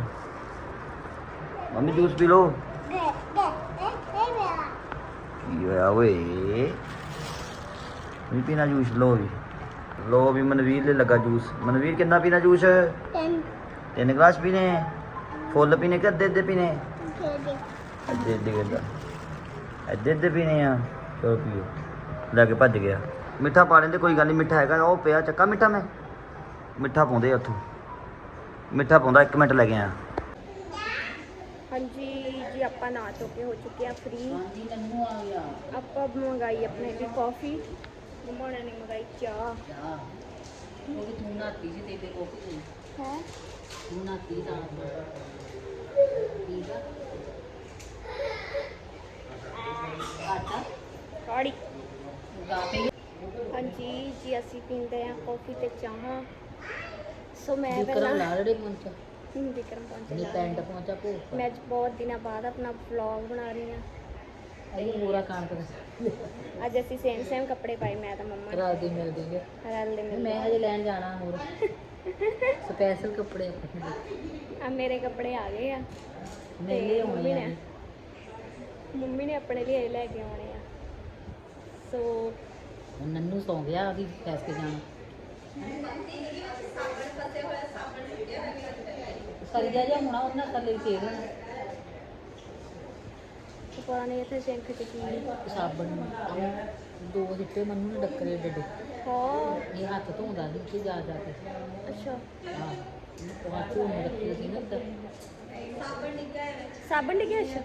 ਮੰਮੀ ਜੂਸ ਪੀ ਲਓ। ਕੀ ਹੋਇਆ ਓਏ? ਵੀ ਪੀਣਾ ਜੂਸ ਲੋ ਵੀ ਲੋ ਵੀ ਮਨਵੀਰ ਲਈ ਲੱਗਾ ਜੂਸ। ਮਨਵੀਰ ਕਿੰਨਾ ਪੀਣਾ ਜੂਸ? ਤਿੰਨ ਗਲਾਸ ਪੀਣੇ ਫੁੱਲ ਪੀਣੇ ਕਿ ਅੱਧੇ ਅੱਧੇ ਪੀਣੇ? ਅੱਧੇ ਅੱਧੇ ਕਹਿੰਦਾ ਅੱਧੇ ਅੱਧੇ ਪੀਣੇ ਆ ਚਲੋ ਪੀਓ ਲੈ ਕੇ ਭੱਜ ਗਿਆ। ਮਿੱਠਾ ਪਾ ਲੈਂਦੇ ਕੋਈ ਗੱਲ ਨਹੀਂ ਮਿੱਠਾ ਹੈਗਾ ਉਹ ਪਿਆ ਚੱਕਾ ਮਿੱਠਾ ਮੈਂ। ਮਿੱਠਾ ਪਾਉਂਦੇ ਆ ਉੱਥੋਂ। ਮਿੱਠਾ ਪਾਉਂਦਾ 1 ਮਿੰਟ ਲੈ ਕੇ ਆ। ਹਾਂਜੀ ਜੀ ਆਪਾਂ ਨਹਾ ਧੋ ਕੇ ਹੋ ਚੁੱਕੇ ਆ ਫ੍ਰੀ ਹਾਂਜੀ ਨੰਨੂ ਆ ਗਿਆ ਆਪਾਂ ਮੰਗਾਈ ਆਪਣੇ ਲਈ ਕਾਫੀ ਮੰਮਾ ਨੇ ਮੰਗਾਈ ਚਾਹ। ਚਾਹ ਉਹ ਵੀ ਤੂੰ ਨਾਤੀ ਸੀ ਤੇ ਤੇ ਕੋਕੀ ਸੀ ਹੈ ਤੂੰ ਨਾਤੀ ਤਾਂ। ਠੀਕ ਆ? ਆਟਾ ਕਾੜੀ। ਗਾ ਪਈ ਹਾਂਜੀ ਜੀ ਅਸੀਂ ਪੀਂਦੇ ਆ ਕਾਫੀ ਤੇ ਚਾਹ। ਸੋ ਮੈਂ ਵਿਕਰਮ ਪਹਿਲਾਂ ਲਾਲੜੇ ਪਹੁੰਚਾ। ਹਮ, ਵਿਕਰਮ ਪਹੁੰਚੇ ਨੀ ਨਾਲ। ਪਿੰਡ ਪਹੁੰਚਾ ਭੋਗ ਮੈਂ ਅੱਜ ਬਹੁਤ ਦਿਨਾਂ ਬਾਅਦ ਆਪਣਾ ਵਲੌਗ ਬਣਾ ਰਹੀ ਹਾਂ। ਅਈ ਪੂਰਾ ਕੰਮ ਕਰ ਅੱਜ ਅਸੀਂ ਸੇਮ ਸੇਮ ਕੱਪੜੇ ਪਾਏ ਮੈਂ ਤਾਂ ਮੰਮਾ ਰਾਤ ਦੀ ਮਿਲ ਦੇਗੇ ਰਲ ਦੇ ਮੈਂ ਮਿਲ ਹਜੇ ਲੈਣ ਜਾਣਾ ਹੋਰ। ਸਪੈਸ਼ਲ ਕੱਪੜੇ ਆਪਣੇ। ਲਈ। ਆ ਮੇਰੇ ਕੱਪੜੇ ਆ ਗਏ ਆ। ਮੇਲੇ ਆਉਣੇ ਨੇ ਆ ਮੰਮੀ ਨੇ ਆਪਣੇ ਲਈ ਇਹ ਲੈ ਕੇ ਆਉਣੇ ਆ। ਸੋ ਹੁਣ ਨੰਨੂ ਸੌਂ ਗਿਆ ਉਹਦੀ ਫੈਸ ਕੇ ਜਾਣਾ। ਸਰੀਆ ਜਿਹਾ ਹੋਣਾ ਉਹਨਾਂ ਥੱਲੇ ਫੇਰ ਲੈਣਾ ਪਤਾ ਨਹੀਂ ਇੱਥੇ ਸਿੰਕ ਚ ਕੀ? ਸਾਬਣ ਆਹ ਦੋ ਦਿੱਤੇ ਮੈਨੂੰ ਨੇ ਡੱਕਰੇ ਡੱਡੇ। ਹਾਂ। ਇਹ ਹੱਥ ਧੋਂਦਾ ਸੀ ਉੱਥੇ ਜਾ ਜਾ ਕੇ। ਅੱਛਾ। ਹਾਂ ਉਹ ਹੱਥ ਧੋਣ ਰੱਖੇ ਸੀ ਨਾ ਉੱਧਰ ਸਾਬਣ ਡਿੱਗਿਆ ਅੱਛਾ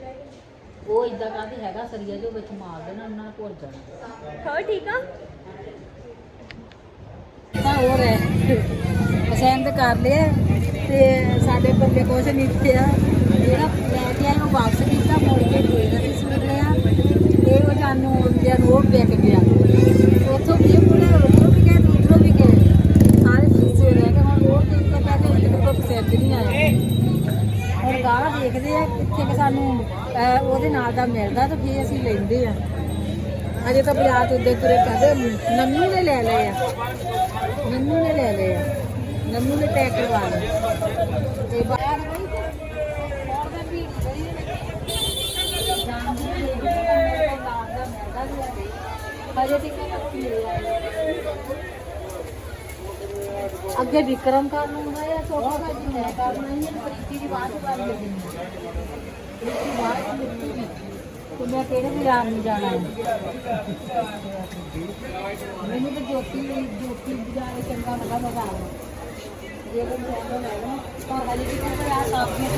ਉਹ ਇਦਾਂ ਕਹਿੰਦੇ ਹੈਗਾ ਸਰੀਆ ਜੋ ਵਿੱਚ ਮਾਰ ਦੇਣਾ ਉਹਨਾਂ ਨੇ ਭੁੱਲ ਜਾਣਾ। ਹੋਰ ਠੀਕ ਆ? ਤਾਂ ਹੈ। ਪਸੰਦ ਕਰ ਲਿਆ ਤੇ ਸਾਡੇ ਬੰਦੇ ਕੁਛ ਨਹੀਂ ਪਿਆ ਜਿਹੜਾ ਲੈ ਕੇ ਆਇਆ ਉਹ ਵਾਪਸ ਕੀਤਾ ਮੁੜ ਕੇ ਫੇਰ ਅਸੀਂ ਸੁਣ ਲਿਆ ਇਹ ਉਹ ਜਾਨੂੰ ਉਹਦੇ ਨੂੰ ਉਹ ਵਿਕ ਗਿਆ। ਉੱਥੋਂ ਵੀ ਪੂਰੇ ਉੱਧਰੋਂ ਵੀ ਤੇ ਉੱਧਰੋਂ ਵੀ ਗਏ ਸਾਰੇ ਫੀਸੇ ਰਹਿ ਗਏ ਹੁਣ ਉਹ ਕੇ ਹੁਣ ਕਿਤੇ ਕੋਈ ਪਸੰਦ ਨਹੀਂ ਆਇਆ ਹੁਣ ਗਾਹ ਦੇਖਦੇ ਆ ਕਿੱਥੇ ਕਿ ਸਾਨੂੰ ਉਹਦੇ ਨਾਲ ਦਾ ਮਿਲਦਾ ਤਾਂ ਫੇਰ ਅਸੀਂ ਲੈਂਦੇ ਆ। ਅਜੇ ਤਾਂ ਬਾਜ਼ਾਰ ਤੋਂ ਉੱਦੇ ਤੁਰੇ ਕਰਦੇ ਨੰਨੂ ਨੇ ਲੈ ਲਏ ਆ। ਨੰਨੂ ਨੇ ਲੈ ਲਏ ਆ। ਨੰਨੂ ਨੇ ਟੈਕ ਕਰਵਾ ਲਿਆ ਤੇ ਬਾਹਰ ਅੱਗੇ ਵਿਕਰਮ ਕਰ ਲੂੰਗਾ ਜਾਂ ਛੋਟਾ ਭਾਜੀ ਮੈਂ ਕਰ ਲੈਣੀ ਪ੍ਰੀਤੀ ਦੀ ਬਾਅਦ ਕਰ ਲੈਣੀ ਤੇ ਮੈਂ ਕਿਹੜੇ ਵੀ ਨੂੰ ਜਾਣਾ? ਹੈ ਮੈਨੂੰ ਤਾਂ ਜੋਤੀ ਜੋਤੀ ਬਜਾਰੇ ਚੰਗਾ ਲੱਗਾ ਮਜ਼ਾ ਜੇ ਕੋਈ ਜਾਣਾ ਲੈਣਾ ਤਾਂ ਹਾਲੇ ਵੀ ਕਹਿੰਦਾ ਆ ਸਾਫ਼ ਨਹੀਂ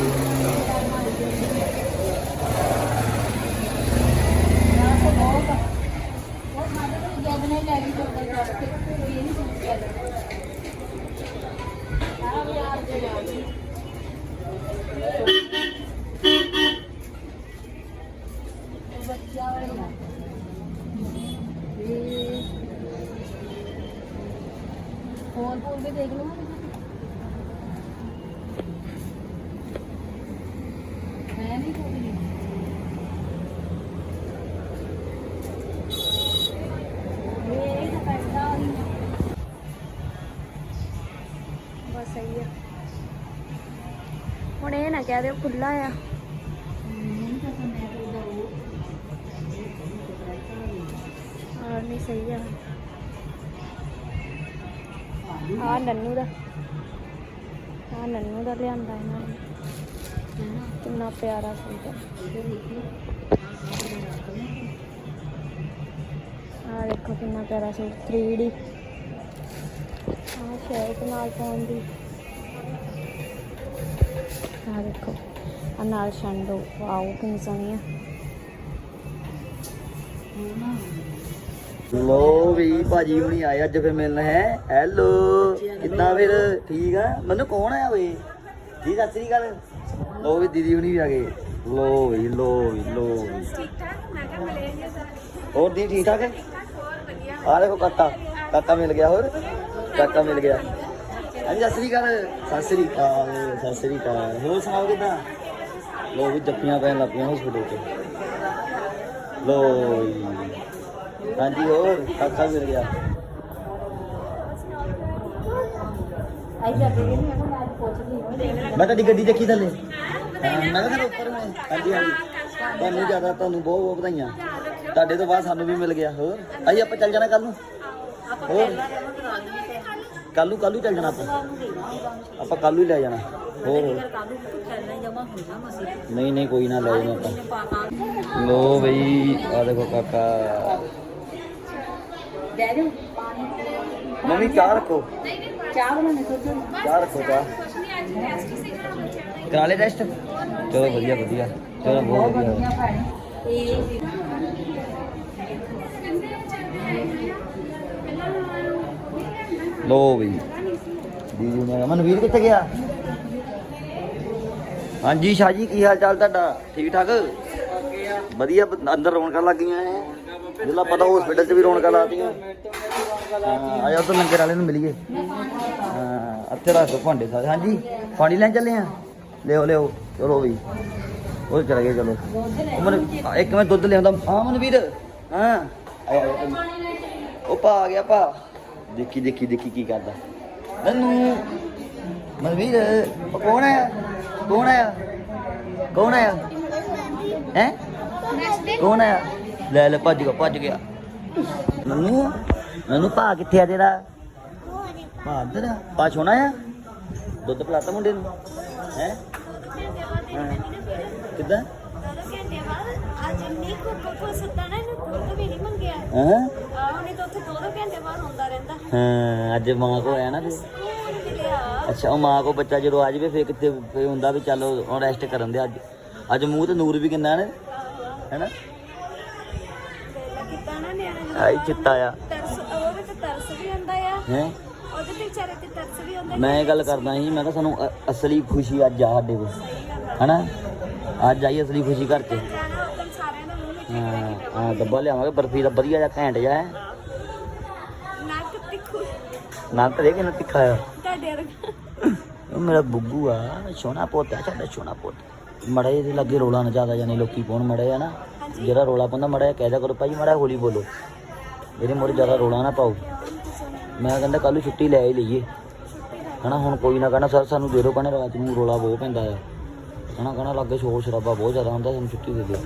ਕਰਨਾ ਯਾਰ ਤਾਂ ਬਹੁਤ ਆ। ਉਹ ਸਾਡੇ ਕੋਲ ਜਦ ਨਹੀਂ ਲੈ ਗਈ ਤਾਂ ਚੱਲ ਕੇ ਇਹ ਨਹੀਂ ਸੁਣ ਸਕਦਾ ਆ ਵੀ ਯਾਰ ਦੇ ਆ ਗਈ ਬੱਚਾ ਵਾਲਾ ਇਹ ਫੋਨ ਫੋਨ ਤੇ ਦੇਖ ਲਓ। ਮੈਂ ਨਹੀਂ ਕੋਈ ਬਸ ਸਹੀ ਆ। ਹੁਣ ਇਹ ਨਾ ਕਹਿ ਦਿਓ ਖੁੱਲਾ ਆ। ਆ ਨੰਨੂ ਦਾ। ਆ ਨੰਨੂ ਦਾ ਲਿਆਂਦਾ ਇਹਨਾਂ ਨੇ। ਕਿੰਨਾ ਪਿਆਰਾ ਸੂਟ ਹੈ। ਆ ਦੇਖੋ ਕਿੰਨਾ ਪਿਆਰਾ ਸੂਟ 3D ਆ ਸ਼ਰਟ ਨਾਲ ਪਾਉਣ ਦੀ। ਆ ਦੇਖੋ ਆ ਨਾਲ ਸ਼ੰਡੋ। ਵਾਓ ਕਿੰਨੀ ਸੋਹਣੀ ਆ ਲੋ ਵੀ ਭਾਜੀ ਹੁਣੀ ਆਏ ਅੱਜ ਫਿਰ ਮਿਲਣਾ ਹੈ। ਹੈਲੋ ਕਿੱਦਾਂ ਫਿਰ? ਠੀਕ ਆ? ਮੈਨੂੰ ਕੌਣ ਆਇਆ ਓਏ? ਜੀ ਸਤਿ ਸ੍ਰੀ ਅਕਾਲ। ਲੋ ਵੀ ਦੀਦੀ ਹੁਣੀ ਵੀ ਆ ਗਏ। ਲੋ ਵੀ ਲੋ ਵੀ ਲੋ ਵੀ। ਹੋਰ ਦੀ ਠੀਕ ਠਾਕ ਹੈ? ਆ ਦੇਖੋ ਕਾਕਾ ਕਾਕਾ ਮਿਲ ਗਿਆ ਹੋਰ। ਕਾਕਾ ਮਿਲ ਗਿਆ। ਹਾਂਜੀ ਸਤਿ ਸ੍ਰੀ ਅਕਾਲ। ਸਤਿ ਸ੍ਰੀ ਅਕਾਲ ਸਤਿ ਸ੍ਰੀ ਅਕਾਲ। ਹੋਰ ਸੁਣਾਓ ਕਿੱਦਾਂ? ਲੋ ਵੀ ਜੱਫੀਆਂ ਪੈਣ ਲੱਗ ਪਈਆਂ ਹਸਪੀਟਲ 'ਚ ਲੋ ਹਾਂਜੀ, ਹੋਰ ਕਾਕਾ ਮਿਲ ਗਿਆ। ਮੈਂ ਤੁਹਾਡੀ ਗੱਡੀ ਦੇਖੀ ਥੱਲੇ। ਮੈਂ ਕਿਹਾ ਉੱਪਰ ਮੈਂ। ਹਾਂਜੀ ਹਾਂਜੀ। ਤੁਹਾਨੂੰ ਜ਼ਿਆਦਾ ਤੁਹਾਨੂੰ ਬਹੁਤ ਬਹੁਤ ਵਧਾਈਆਂ। ਤੁਹਾਡੇ ਤੋਂ ਬਾਅਦ ਸਾਨੂੰ ਵੀ ਮਿਲ ਗਿਆ, ਹੋਰ। ਆਈ, ਆਪਾਂ ਚੱਲ ਜਾਣਾ ਕੱਲ ਨੂੰ? ਹੋਰ? ਕੱਲ ਨੂੰ ਕੱਲ ਨੂੰ ਚੱਲ ਜਾਣਾ ਆਪਾਂ? ਆਪਾਂ ਕੱਲ ਨੂੰ ਲੈ ਜਾਣਾ। ਹੋਰ ਨਹੀਂ ਨਹੀਂ, ਕੋਈ ਨਾ ਲੈ ਜਾਣਾ ਆਪਾਂ। ਲੋ ਬਈ ਆ ਦੇਖੋ ਕਾਕਾ। ਦੇ ਦੇ ਮੰਮੀ ਚਾਹ ਰੱਖੋ। ਚਾਹ ਬਣਾਉਣੀ ਸੋਚੋ ਚਾਹ ਰੱਖੋ ਚਾਹ। ਕਰਾ ਲੈ ਟੈਸਟ ਚਲੋ ਵਧੀਆ ਵਧੀਆ। ਚਲੋ ਬਹੁਤ ਵਧੀਆ। ਇਹ ਲੋ ਬਈ। ਦੀਦੀ ਨੇ ਮਨਵੀਰ ਕਿੱਥੇ ਗਿਆ? ਹਾਂਜੀ ਸ਼ਾਹ ਜੀ ਕੀ ਹਾਲ ਚਾਲ ਤੁਹਾਡਾ? ਠੀਕ ਠਾਕ ਵਧੀਆ ਅੰਦਰ ਰੌਣਕਾਂ ਲੱਗ ਗਈਆਂ ਐ। ਜਿਹੜਾ ਪਤਾ ਹਸਪੀਟਲ 'ਚ ਵੀ ਰੌਣਕਾਂ ਲਾਤੀਆਂ। ਹਾਂ, ਆਇਆ ਤਾਂ ਲੰਗਰ ਵਾਲੇ ਨੂੰ ਮਿਲੀਏ। ਹਾਂ, ਇੱਥੇ ਰੱਖ ਦਿਓ ਭਾਂਡੇ ਸਾਰੇ। ਹਾਂਜੀ, ਪਾਣੀ ਲੈਣ ਚੱਲੇ ਆ? ਲਿਓ ਲਿਓ ਚਲੋ ਬਈ। ਉਹ ਚਲੇ ਗਏ, ਚਲੋ। ਮਨ ਇੱਕ ਮੈਂ ਦੁੱਧ ਲਿਆਉਂਦਾ। ਹਾਂ, ਮਨਵੀਰ। ਹਾਂ। ਉਹ ਪਾ ਆ ਗਿਆ ਪਾ ਦੇਖੀ ਦੇਖੀ ਦੇਖੀ ਕੀ ਕਰਦਾ। ਨੰਨੂ। ਮਨਵੀਰ ਕੌਣ ਆਇਆ? ਕੌਣ ਆਇਆ? ਕੌਣ ਆਇਆ? ਹੈ? ਕੌਣ ਆਇਆ? ਲੈ ਲੈ ਭੱਜ ਗਿਆ ਭੱਜ ਗਿਆ। ਨੰਨੂ ਨੰਨੂ ਭਾ ਕਿੱਥੇ ਆ ਤੇਰਾ? ਭਾ ਅੰਦਰ ਆ? ਭਾ ਸੋਣਾ ਆ? ਦੁੱਧ ਪਿਲਾਤਾ ਮੁੰਡੇ ਨੂੰ? ਹੈ? ਕਿੱਦਾਂ? ਅੱਜ ਇੰਨੀ ਕੁ ਕੁ ਸੁੱਤਾ ਨਾ ਇਹਨੂੰ ਦੁੱਧ ਵੀ ਨਹੀਂ ਮੰਗਿਆ ਹਾਂ। ਆਹ ਨਹੀਂ ਤਾਂ ਉੱਥੇ ਦੋ ਦੋ ਘੰਟੇ ਬਾਅਦ ਆਉਂਦਾ ਰਹਿੰਦਾ ਹਾਂ ਅੱਜ ਮਾਂ ਕੋ ਆਇਆ ਨਾ ਮਿਲਿਆ ਅੱਛਾ ਉਹ ਮਾਂ ਕੋ ਬੱਚਾ ਜਦੋਂ ਆ ਜਾਵੇ ਫਿਰ ਫਿਰ ਹੁੰਦਾ ਵੀ ਚੱਲ ਉਹ ਰੈਸਟ ਕਰਨ ਦੇ ਅੱਜ। ਅੱਜ ਮੂੰਹ ਤੇ ਨੂਰ ਵੀ ਕਿੰਨਾ ਨੇ? ਹੈਨਾ ਵੇਲਾ ਕੀਤਾ ਨਾ ਨਿਆਣੇ ਨੂੰ ਆਈ ਚਿੱਟਾ ਆ। ਤਰਸ ਉਹਦੇ ਤੇ ਤਰਸ ਵੀ ਆਉਂਦਾ ਆ। ਹੈ? ਉਹਦੇ ਤੇ ਵਿਚਾਰੇ ਤੇ ਤਰਸ ਵੀ ਆਉਂਦਾ। ਮੈਂ ਇਹ ਗੱਲ ਕਰਦਾ ਸੀ ਮੈਂ ਕਿਹਾ ਸਾਨੂੰ ਅ- ਅਸਲੀ ਖੁਸ਼ੀ ਅੱਜ ਆ ਸਾਡੇ ਕੋਲ। ਹੈਨਾ? ਅੱਜ ਆਈ ਅਸਲੀ ਖੁਸ਼ੀ ਘਰ 'ਚ ਜਾਣਾ ਉਦੋਂ ਸਾਰਿਆਂ ਦਾ ਮੂੰਹ ਵਿੱਚ ਹਾਂ ਹਾਂ ਡੱਬਾ ਲਿਆਵਾਂਗੇ ਬਰਫੀ ਦਾ ਵਧੀਆ ਜਿਹਾ ਘੈਂਟ ਜਿਹਾ ਹੈ। ਨੱਕ ਤਿੱਖੂ। ਨਾ ਤਾਂ ਦੇਖ ਕਿੰਨਾ ਤਿੱਖਾ ਆ। ਤੁਹਾਡੇ ਵਰਗਾ। ਉਹ ਮੇਰਾ ਬੁੱਗੂ ਆ ਸੋਹਣਾ ਪੁੱਤ ਸਾਡਾ ਸੋਹਣਾ ਪੁੱਤ। ਮੜੇ ਦੇ ਲੱਗੇ ਰੋਲਾ ਨਾ ਜ਼ਿਆਦਾ ਜਾਣੇ ਲੋਕੀ ਪਾਉਣ ਮੜੇ ਆ ਨਾ। ਜਿਹੜਾ ਰੋਲਾ ਪਾਉਂਦਾ ਮੜਾ ਕਹਿ ਦਿਆ ਕਰੋ ਭਾਈ ਮੜਾ ਹੌਲੀ ਬੋਲੋ। ਇਹਦੇ ਮੋਰੇ ਜ਼ਿਆਦਾ ਰੋਲਾ ਨਾ ਪਾਓ। ਮੈਂ ਕਹਿੰਦਾ ਕੱਲ ਨੂੰ ਛੁੱਟੀ ਲੈ ਹੀ ਲਈਏ। ਹਨਾ, ਹੁਣ ਕੋਈ ਨਾ ਕਹਿਣਾ ਸਰ, ਸਾਨੂੰ ਦੇ ਦਿਓ ਕਹਿੰਦੇ ਰਾਤ ਨੂੰ ਰੋਲਾ ਬਹੁਤ ਪੈਂਦਾ ਆ। ਹਨਾ ਕਹਿਣਾ ਲੱਗੇ ਸ਼ੋਰ ਸ਼ਰਾਬਾ ਬਹੁਤ ਜ਼ਿਆਦਾ ਹੁੰਦਾ, ਸਾਨੂੰ ਛੁੱਟੀ ਦੇ ਦਿਓ।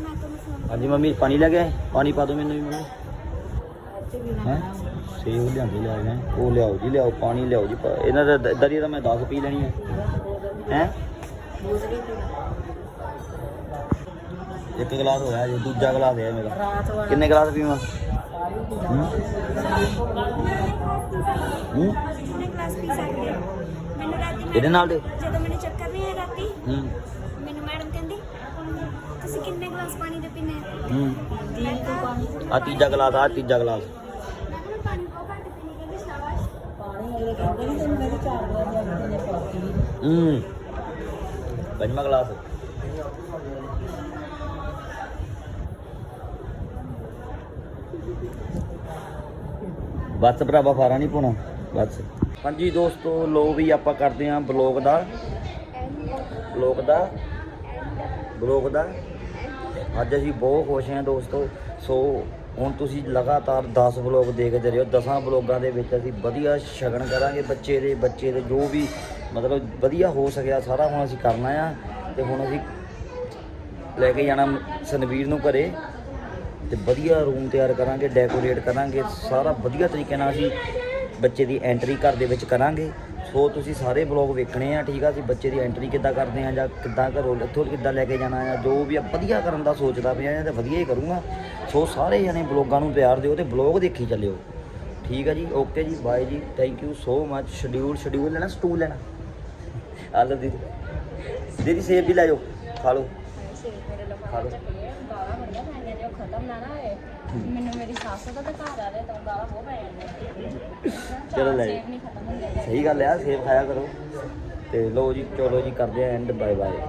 ਹਾਂਜੀ ਮੰਮੀ, ਪਾਣੀ ਲੈ ਗਏ ਪਾਣੀ ਪਾ ਦਿਓ ਮੈਨੂੰ ਵੀ ਮੰਮੀ। ਹੈਂ? ਸੇਬ ਲਿਆਂਦੇ ਲਿਆ ਗਏ ਉਹ ਲਿਆਓ ਜੀ, ਲਿਆਓ, ਪਾਣੀ ਲਿਆਓ ਜੀ। ਪ- ਇਹਨਾਂ ਦਾ ਦ- ਦਰੀ ਤਾਂ ਮੈਂ 10 ਪੀ ਲੈਣੀ ਹੈ ਹੈ? ਇੱਕ ਗਲਾਸ ਹੋਇਆ ਜੀ, ਦੂਜਾ ਗਲਾਸ ਹੈ ਮੇਰਾ। ਕਿੰਨੇ ਗਲਾਸ ਪੀਵਾਂ? ਹੂੰ? ਕਲਾਸ ਪੀ ਸਕਦੇ? ਮੈਨੂੰ ਰਾਤੀ ਮੈਂ- ਇਹਦੇ ਨਾਲ ਦੇ? ਜਦੋਂ ਮੈਨੂੰ ਚੱਕਰ ਨਹੀਂ ਆਇਆ ਰਾਤੀ ਹੂੰ। ਮੈਨੂੰ ਮੈਡਮ ਕਹਿੰਦੀ ਤੁਸੀਂ ਕਿੰਨੇ ਗਲਾਸ ਪਾਣੀ ਦੇ ਪੀਨੇ? ਹੂੰ। ਮੈਂ ਕਿਹਾ ਆ ਤੀਜਾ ਗਲਾਸ ਆ ਤੀਜਾ ਗਲਾਸ ਮੈਂ ਕਿਹਾ ਪਾਣੀ ਬਹੁਤ ਘੱਟ ਪੀਣੀ ਕਹਿੰਦੀ ਸ਼ਾਬਾਸ਼। ਪਾਣੀ ਅਗਲੇ ਕਹਿੰਦੇ ਨੇ ਤੈਨੂੰ ਮੈਂ 4 ਵਜੇ ਜਾ ਕੇ ਨੇ ਪਾਤੀ ਹੂੰ। ਪੰਜਵਾਂ ਗਲਾਸ। ਬਸ ਭਰਾਵਾ, ਫਾਰਾ ਨਹੀਂ ਪਾਉਣਾ, ਬਸ। ਹਾਂਜੀ ਦੋਸਤੋ, ਲੋ ਵੀ ਆਪਾਂ ਕਰਦੇ ਆਂ ਬਲੌਗ ਦਾ। ਬਲੌਗ ਦਾ। ਬਲੌਗ ਦਾ। ਅੱਜ ਅਸੀਂ ਬਹੁਤ ਖੁਸ਼ ਹਾਂ ਦੋਸਤੋ। ਸੋ, ਹੁਣ ਤੁਸੀਂ ਲਗਾਤਾਰ 10 ਬਲੌਗ ਦੇਖਦੇ ਰਹੋ। 10 ਬਲੌਗਾਂ ਦੇ ਵਿੱਚ ਅਸੀਂ ਵਧੀਆ ਸ਼ਗਨ ਕਰਾਂਗੇ ਬੱਚੇ ਦੇ ਬੱਚੇ ਦੇ ਜੋ ਵੀ ਮਤਲਬ ਵਧੀਆ ਹੋ ਸਕਿਆ ਸਾਰਾ ਹੁਣ ਅਸੀਂ ਕਰਨਾ ਆ। ਤੇ ਹੁਣ ਅਸੀਂ ਲੈ ਕੇ ਜਾਣਾ ਸਨਵੀਰ ਨੂੰ ਘਰੇ। ਤੇ ਵਧੀਆ ਰੂਮ ਤਿਆਰ ਕਰਾਂਗੇ ਡੈਕੋਰੇਟ ਕਰਾਂਗੇ ਸਾਰਾ ਵਧੀਆ ਤਰੀਕੇ ਨਾਲ ਅਸੀਂ ਬੱਚੇ ਦੀ ਐਂਟਰੀ ਘਰ ਦੇ ਵਿੱਚ ਕਰਾਂਗੇ। ਸੋ ਤੁਸੀਂ ਸਾਰੇ ਬਲੌਗ ਵੇਖਣੇ ਆ ਠੀਕ ਆ? ਅਸੀਂ ਬੱਚੇ ਦੀ ਐਂਟਰੀ ਕਿੱਦਾਂ ਕਰਦੇ ਆ ਜਾਂ ਕਿੱਦਾਂ ਘਰੋਂ ਇੱਥੋਂ ਕਿੱਦਾਂ ਲੈ ਕੇ ਜਾਣਾ ਆ ਜੋ ਵੀ ਆ ਵਧੀਆ ਕਰਨ ਦਾ ਸੋਚਦਾ ਪਿਆ ਆ ਤੇ ਵਧੀਆ ਹੀ ਕਰੂੰਗਾ। ਸੋ ਸਾਰੇ ਜਣੇ ਬਲੌਗਾਂ ਨੂੰ ਪਿਆਰ ਦਿਓ ਤੇ ਬਲੌਗ ਦੇਖੀ ਚੱਲਿਓ। ਠੀਕ ਆ ਜੀ? ਓਕੇ ਜੀ ਬਾਏ ਜੀ। Thank you so much schedule schedule ਲੈਣਾ ਸਟੂਲ ਲੈਣਾ? ਆ ਲਓ ਦੀਦੀ। ਦੀਦੀ ਸੇਬ ਵੀ ਲੈ ਜਾਓ। ਖਾ ਲਓ। ਖਾ ਲਓ ਮੈਨੂੰ ਮੇਰੀ ਸੱਸ ਦਾ ਤਾਂ ਘਰ ਆ ਰਿਹਾ ਤਾਂ ਗਾਲਾਂ ਬਹੁਤ ਪੈ ਜਾਂਦੀਆਂ ਚਲੋ ਲੈ ਜਾਓ। ਨਹੀਂ ਖਤਮ ਹੁੰਦੇ। ਸਹੀ ਗੱਲ ਆ ਸੇਬ ਖਾਇਆ ਕਰੋ। ਤੇ ਲੋ ਜੀ ਚਲੋ ਜੀ ਕਰਦੇ ਆ ਐਂਡ ਬਾਏ ਬਾਏ